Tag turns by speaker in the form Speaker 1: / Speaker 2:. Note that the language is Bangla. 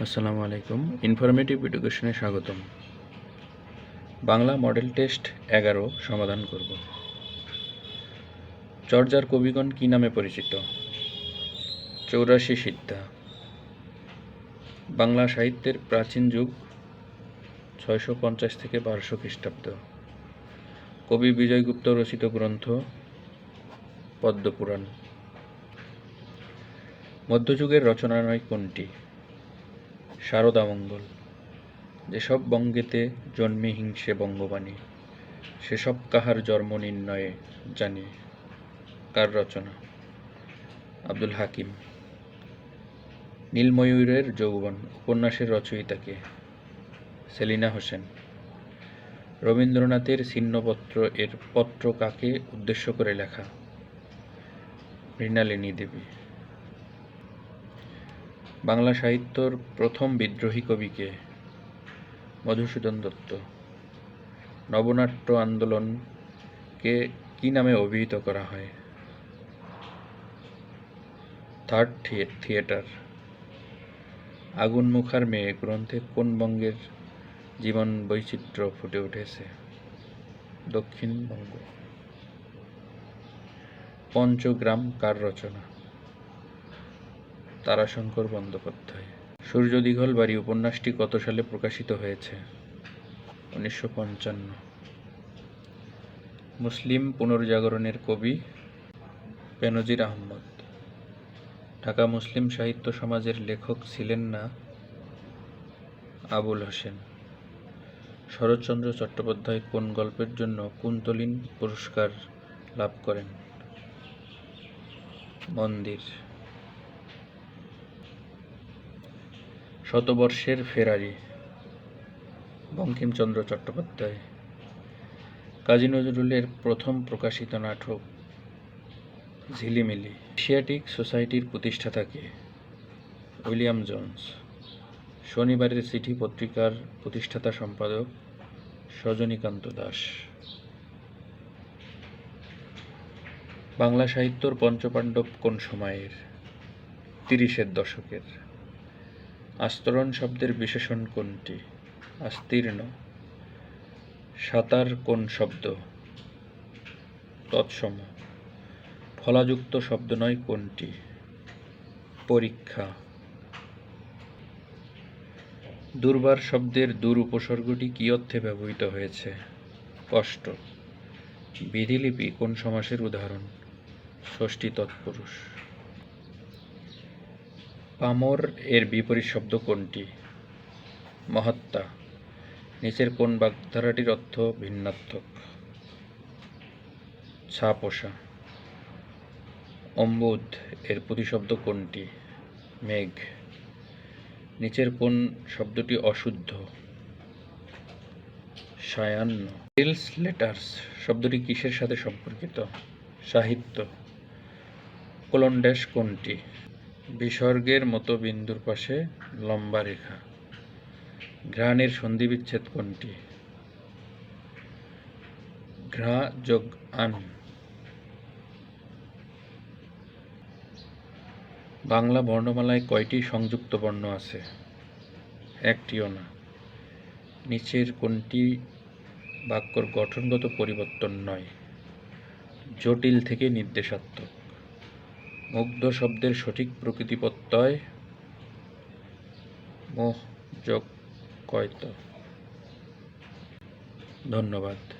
Speaker 1: আসসালামু আলাইকুম। ইনফরমেটিভ এডুকেশনে স্বাগতম। বাংলা মডেল টেস্ট এগারো সমাধান করব। চর্যার কবিগণ কি নামে পরিচিত? চৌরাশি সিদ্ধা। বাংলা সাহিত্যের প্রাচীন যুগ, ছয়শো পঞ্চাশ থেকে বারোশো খ্রিস্টাব্দ। কবি বিজয়গুপ্ত রচিত গ্রন্থ, পদ্মপুরাণ। মধ্যযুগের রচনানয় কোনটি? শারদামঙ্গল। যেসব বঙ্গেতে জন্মে হিংসে বঙ্গবাণী, সেসব কাহার জন্ম নির্ণয়ে জানি কার রচনা? আব্দুল হাকিম। নীলময়ূরের যৌবন, উপন্যাসের রচয়িতাকে সেলিনা হোসেন। রবীন্দ্রনাথের ছিন্নপত্র এর পত্র কাকে উদ্দেশ্য করে লেখা? মৃণালিনী দেবী। বাংলা সাহিত্যর প্রথম বিদ্রোহী কবিকে, মধুসূদন দত্ত। নবনাট্য আন্দোলনকে কি নামে অভিহিত করা হয়? থার্ড থিয়েটার আগুন মুখার মেয়ে গ্রন্থে কোন বঙ্গের জীবন বৈচিত্র্য ফুটে উঠেছে? দক্ষিণবঙ্গ পঞ্চগ্রাম কার রচনা? তারাশঙ্কর বন্দ্যোপাধ্যায়। সূর্য দীঘল বাড়ি উপন্যাসটি কত সালে প্রকাশিত হয়েছে? উনিশশো পঞ্চান্ন। মুসলিম পুনর্জাগরণের কবি বেনজির আহমদ। ঢাকা মুসলিম সাহিত্য সমাজের লেখক ছিলেন না আবুল হোসেন। শরৎচন্দ্র চট্টোপাধ্যায় কোন গল্পের জন্য কুন্তলিন পুরস্কার লাভ করেন? মন্দির। শতবর্ষের ফেরারি। বঙ্কিমচন্দ্র চট্টোপাধ্যায়। কাজী নজরুলের প্রথম প্রকাশিত নাটক, ঝিলিমিলি। এশিয়াটিক সোসাইটির প্রতিষ্ঠাতাকে, উইলিয়াম জোন্স। শনিবারের চিঠি পত্রিকার প্রতিষ্ঠাতা সম্পাদক, সজনীকান্ত দাস। বাংলা সাহিত্যর পঞ্চপাণ্ডব কোন সময়ের? তিরিশের দশকের। আস্তরণ শব্দের বিশেষণ কোনটি? আস্তীর্ণ। সাঁতার কোন শব্দ? তৎসম। ফলাযুক্ত শব্দ নয় কোনটি? পরীক্ষা। দুর্বার শব্দের দূর উপসর্গটি কী অর্থে ব্যবহৃত হয়েছে? কষ্ট বিধিলিপি কোন সমাসের উদাহরণ? ষষ্ঠী তৎপুরুষ। পামর এর বিপরীত শব্দ কোনটি? মহাত্মা নিচের কোন বাগধারাটির অর্থ ভিন্নাত্মক? ছাপোষা। অম্বুদ এর প্রতিশব্দ কোনটি? মেঘ। নিচের কোন শব্দটি অশুদ্ধ? সায়ান্ন। রিলস লেটার্স শব্দটি কিসের সাথে সম্পর্কিত? সাহিত্য। কোলন ড্যাশ কোনটি? বিসর্গের মতো বিন্দুর পাশে লম্বা রেখা। ঘ্রাণের সন্ধিবিচ্ছেদ কোনটি? ঘ্রা যোগ আন। বাংলা বর্ণমালায় কয়টি সংযুক্ত বর্ণ আছে? একটিও না। নিচের কোনটি বাক্যর গঠনগত পরিবর্তন নয়? জটিল থেকে নির্দেশাত্মক। মুগ্ধ শব্দের সঠিক প্রকৃতি প্রত্যয় মোহ যোগ কয়ত? ধন্যবাদ।